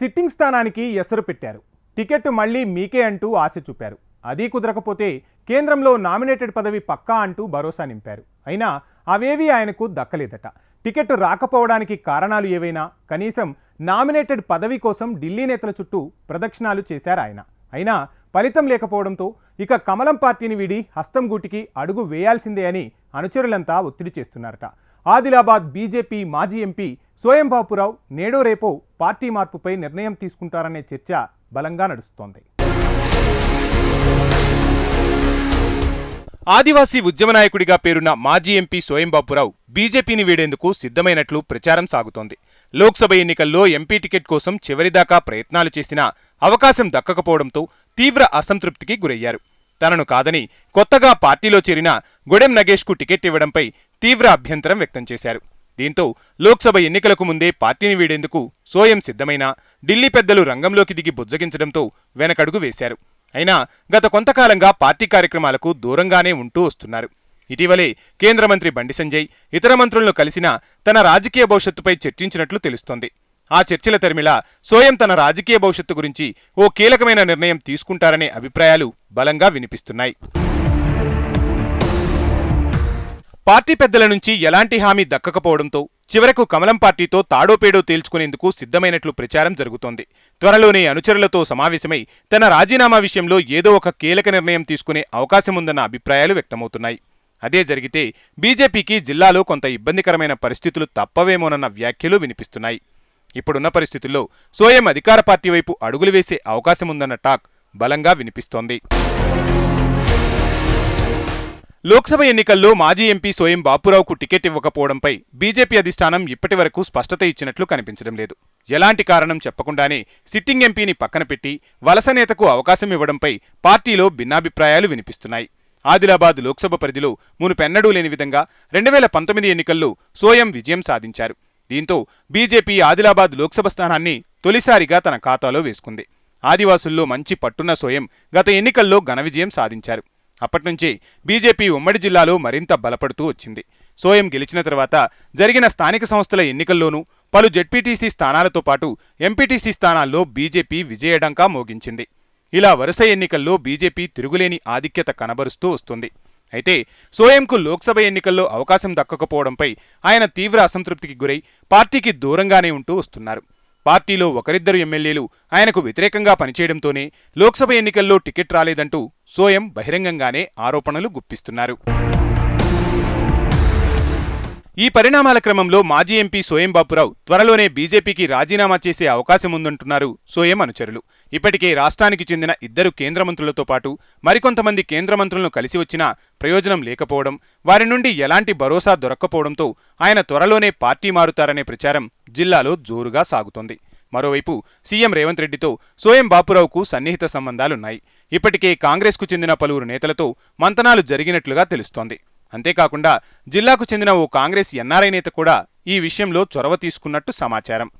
Sitting స్థానానికి ఎసరు పెట్టారు. టికెట్ మళ్ళీ మీకే అంటూ ఆశ చూపారు. అదీ కుదరకపోతే కేంద్రంలో నామినేటెడ్ పదవి పక్కా అంటూ భరోసా నింపారు. అయినా అవేవీ ఆయనకు దక్కలేదట. టికెట్ రాకపోవడానికి కారణాలు ఏవైనా కనీసం నామినేటెడ్ పదవి కోసం ఢిల్లీ నేతల చుట్టూ ప్రదక్షిణాలు చేశారు ఆయన. అయినా ఫలితం లేకపోవడంతో ఇక కమలం పార్టీని వీడి హస్తం గూటికి అడుగు వేయాల్సిందే అని అనుచరులంతా ఒత్తిడి చేస్తున్నారట. ఆదిలాబాద్ బీజేపీ మాజీ ఎంపీ సోయం బాపురావు నేడో రేపో పార్టీ మార్పుపై నిర్ణయం తీసుకుంటారనే చర్చ బలంగా నడుస్తోంది. ఆదివాసీ ఉద్యమ నాయకుడిగా పేరున్న మాజీ ఎంపీ సోయం బాపురావు బీజేపీని వీడేందుకు సిద్ధమైనట్లు ప్రచారం సాగుతోంది. లోక్సభ ఎన్నికల్లో ఎంపీ టికెట్ కోసం చివరిదాకా ప్రయత్నాలు చేసినా అవకాశం దక్కకపోవడంతో తీవ్ర అసంతృప్తికి గురయ్యారు. తనను కాదని కొత్తగా పార్టీలో చేరిన గొడెం నగేష్కు టికెట్ ఇవ్వడంపై తీవ్ర అభ్యంతరం వ్యక్తం చేశారు. దీంతో లోక్సభ ఎన్నికలకు ముందే పార్టీని వీడేందుకు సోయం సిద్ధమైన ఢిల్లీ పెద్దలు రంగంలోకి దిగి బుజ్జగించడంతో వెనకడుగు వేశారు. అయినా గత కొంతకాలంగా పార్టీ కార్యక్రమాలకు దూరంగానే ఉంటూ వస్తున్నారు. ఇటీవలే కేంద్ర మంత్రి బండి సంజయ్ ఇతర మంత్రులను కలిసినా తన రాజకీయ భవిష్యత్తుపై చర్చించినట్లు తెలుస్తోంది. ఆ చర్చల తరిమిళ సోయం తన రాజకీయ భవిష్యత్తు గురించి ఓ కీలకమైన నిర్ణయం తీసుకుంటారనే అభిప్రాయాలు బలంగా వినిపిస్తున్నాయి. పార్టీ పెద్దల నుంచి ఎలాంటి హామీ దక్కకపోవడంతో చివరకు కమలం పార్టీతో తాడోపేడో తేల్చుకునేందుకు సిద్ధమైనట్లు ప్రచారం జరుగుతోంది. త్వరలోనే అనుచరులతో సమావేశమై తన రాజీనామా విషయంలో ఏదో ఒక కీలక నిర్ణయం తీసుకునే అవకాశముందన్న అభిప్రాయాలు వ్యక్తమవుతున్నాయి. అదే జరిగితే బీజేపీకి జిల్లాలో కొంత ఇబ్బందికరమైన పరిస్థితులు తప్పవేమోనన్న వ్యాఖ్యలు వినిపిస్తున్నాయి. ఇప్పుడున్న పరిస్థితుల్లో సోయం అధికార పార్టీ వైపు అడుగులు వేసే అవకాశముందన్న టాక్ బలంగా వినిపిస్తోంది. లోక్సభ ఎన్నికల్లో మాజీ ఎంపీ సోయం బాపురావుకు టికెట్ ఇవ్వకపోవడంపై బీజేపీ అధిష్టానం ఇప్పటి వరకు స్పష్టత ఇచ్చినట్లు కనిపించడం లేదు. ఎలాంటి కారణం చెప్పకుండానే సిట్టింగ్ ఎంపీని పక్కన పెట్టి వలస నేతకు అవకాశం ఇవ్వడంపై పార్టీలో భిన్నాభిప్రాయాలు వినిపిస్తున్నాయి. ఆదిలాబాద్ లోక్సభ పరిధిలో మునుపెన్నడూ లేని విధంగా రెండు వేల పంతొమ్మిది ఎన్నికల్లో సోయం విజయం సాధించారు. దీంతో బీజేపీ ఆదిలాబాద్ లోక్సభ స్థానాన్ని తొలిసారిగా తన ఖాతాలో వేసుకుంది. ఆదివాసుల్లో మంచి పట్టున్న సోయం గత ఎన్నికల్లో ఘన విజయం సాధించారు. అప్పట్నుంచే బీజేపీ ఉమ్మడి జిల్లాలో మరింత బలపడుతూ వచ్చింది. సోయం గెలిచిన తర్వాత జరిగిన స్థానిక సంస్థల ఎన్నికల్లోనూ పలు జెడ్పీటీసీ స్థానాలతో పాటు ఎంపీటీసీ స్థానాల్లో బీజేపీ విజయడంకా మోగించింది. ఇలా వరుస ఎన్నికల్లో బీజేపీ తిరుగులేని ఆధిక్యత కనబరుస్తూ వస్తుంది. అయితే సోయంకు లోక్సభ ఎన్నికల్లో అవకాశం దక్కకపోవడంపై ఆయన తీవ్ర అసంతృప్తికి గురై పార్టీకి దూరంగానే ఉంటూ వస్తున్నారు. పార్టీలో ఒకరిద్దరు ఎమ్మెల్యేలు ఆయనకు వ్యతిరేకంగా పనిచేయడంతోనే లోక్సభ ఎన్నికల్లో టికెట్ రాలేదంటూ సోయం బహిరంగంగానే ఆరోపణలు గుప్పిస్తున్నారు. ఈ పరిణామాల క్రమంలో మాజీ ఎంపీ సోయం బాపురావు త్వరలోనే బీజేపీకి రాజీనామా చేసే అవకాశం ఉందంటున్నారు సోయం అనుచరులు. ఇప్పటికే రాష్ట్రానికి చెందిన ఇద్దరు కేంద్ర మంత్రులతో పాటు మరికొంతమంది కేంద్ర మంత్రులను కలిసి వచ్చినా ప్రయోజనం లేకపోవడం వారి నుండి ఎలాంటి భరోసా దొరక్కపోవడంతో ఆయన త్వరలోనే పార్టీ మారుతారనే ప్రచారం జిల్లాలో జోరుగా సాగుతోంది. మరోవైపు సీఎం రేవంత్ రెడ్డితో సోయం బాపురావుకు సన్నిహిత సంబంధాలున్నాయి. ఇప్పటికే కాంగ్రెస్కు చెందిన పలువురు నేతలతో మంతనాలు జరిగినట్లుగా తెలుస్తోంది. అంతేకాకుండా జిల్లాకు చెందిన ఓ కాంగ్రెస్ ఎన్ఆర్ఐ నేత కూడా ఈ విషయంలో చొరవ తీసుకున్నట్టు సమాచారం.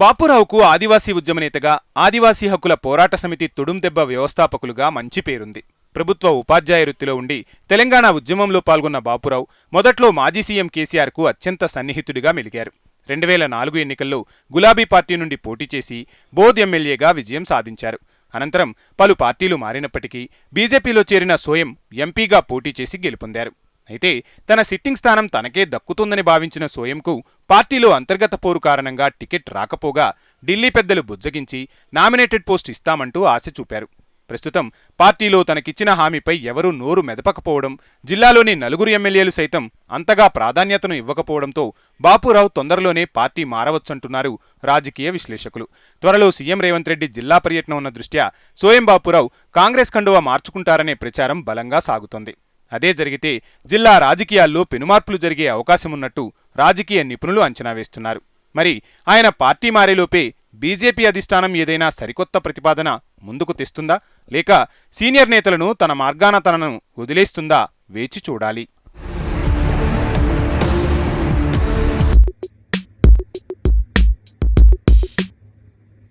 బాపురావుకు ఆదివాసీ ఉద్యమ నేతగా ఆదివాసీ హక్కుల పోరాట సమితి తుడుందెబ్బ వ్యవస్థాపకులుగా మంచి పేరుంది. ప్రభుత్వ ఉపాధ్యాయ వృత్తిలో ఉండి తెలంగాణ ఉద్యమంలో పాల్గొన్న బాపురావు మొదట్లో మాజీ సీఎం కేసీఆర్కు అత్యంత సన్నిహితుడిగా మెలిగారు. రెండు వేల నాలుగు ఎన్నికల్లో గులాబీ పార్టీ నుండి పోటీ చేసి బోధ్ ఎమ్మెల్యేగా విజయం సాధించారు. అనంతరం పలు పార్టీలు మారినప్పటికీ బీజేపీలో చేరిన సోయం ఎంపీగా పోటీ చేసి గెలుపొందారు. అయితే తన సిట్టింగ్ స్థానం తనకే దక్కుతుందని భావించిన సోయంకు పార్టీలో అంతర్గత పోరు కారణంగా టికెట్ రాకపోగా ఢిల్లీ పెద్దలు బుజ్జగించి నామినేటెడ్ పోస్ట్ ఇస్తామంటూ ఆశ చూపారు. ప్రస్తుతం పార్టీలో తనకిచ్చిన హామీపై ఎవరూ నోరు మెదపకపోవడం జిల్లాలోని నలుగురు ఎమ్మెల్యేలు సైతం అంతగా ప్రాధాన్యతను ఇవ్వకపోవడంతో బాపురావు తొందరలోనే పార్టీ మారవచ్చంటున్నారు రాజకీయ విశ్లేషకులు. త్వరలో సీఎం రేవంత్ రెడ్డి జిల్లా పర్యటన ఉన్న దృష్ట్యా సోయం బాపురావు కాంగ్రెస్ కండువా మార్చుకుంటారనే ప్రచారం బలంగా సాగుతోంది. అదే జరిగితే జిల్లా రాజకీయాల్లో పెనుమార్పులు జరిగే అవకాశమున్నట్టు రాజకీయ నిపుణులు అంచనా వేస్తున్నారు. మరి ఆయన పార్టీ మారేలోపే బీజేపీ అధిష్టానం ఏదైనా సరికొత్త ప్రతిపాదన ముందుకు తెస్తుందా? లేక సీనియర్ నేతలను తన మార్గాన తనను వదిలేస్తుందా? వేచి చూడాలి.